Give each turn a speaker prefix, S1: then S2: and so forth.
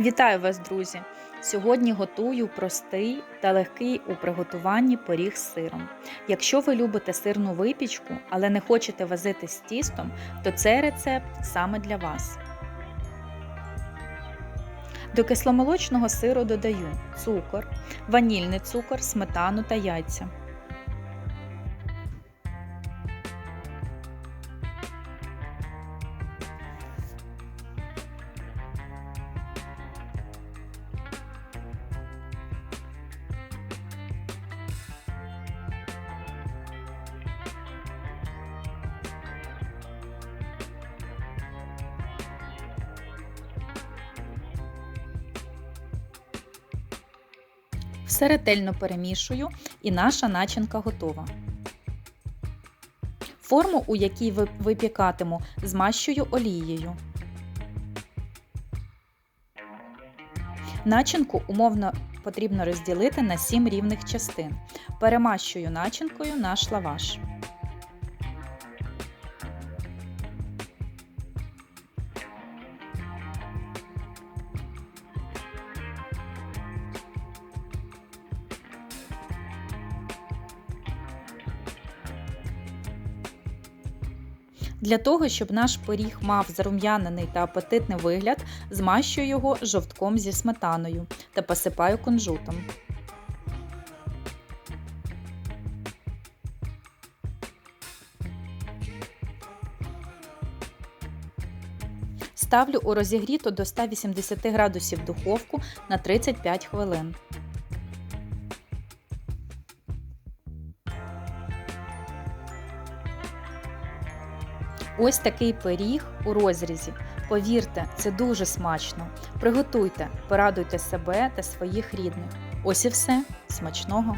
S1: Вітаю вас, друзі! Сьогодні готую простий та легкий у приготуванні пиріг з сиром. Якщо ви любите сирну випічку, але не хочете возити з тістом, то цей рецепт саме для вас. До кисломолочного сиру додаю цукор, ванільний цукор, сметану та яйця. Все ретельно перемішую і наша начинка готова. Форму, у якій ви- випікатиму, змащую олією. Начинку умовно потрібно розділити на 7 рівних частин. Перемащую начинкою наш лаваш. Для того, щоб наш пиріг мав зарум'янений та апетитний вигляд, змащую його жовтком зі сметаною та посипаю кунжутом. Ставлю у розігріту до 180 градусів духовку на 35 хвилин. Ось такий пиріг у розрізі. Повірте, це дуже смачно. Приготуйте, порадуйте себе та своїх рідних. Ось і все. Смачного!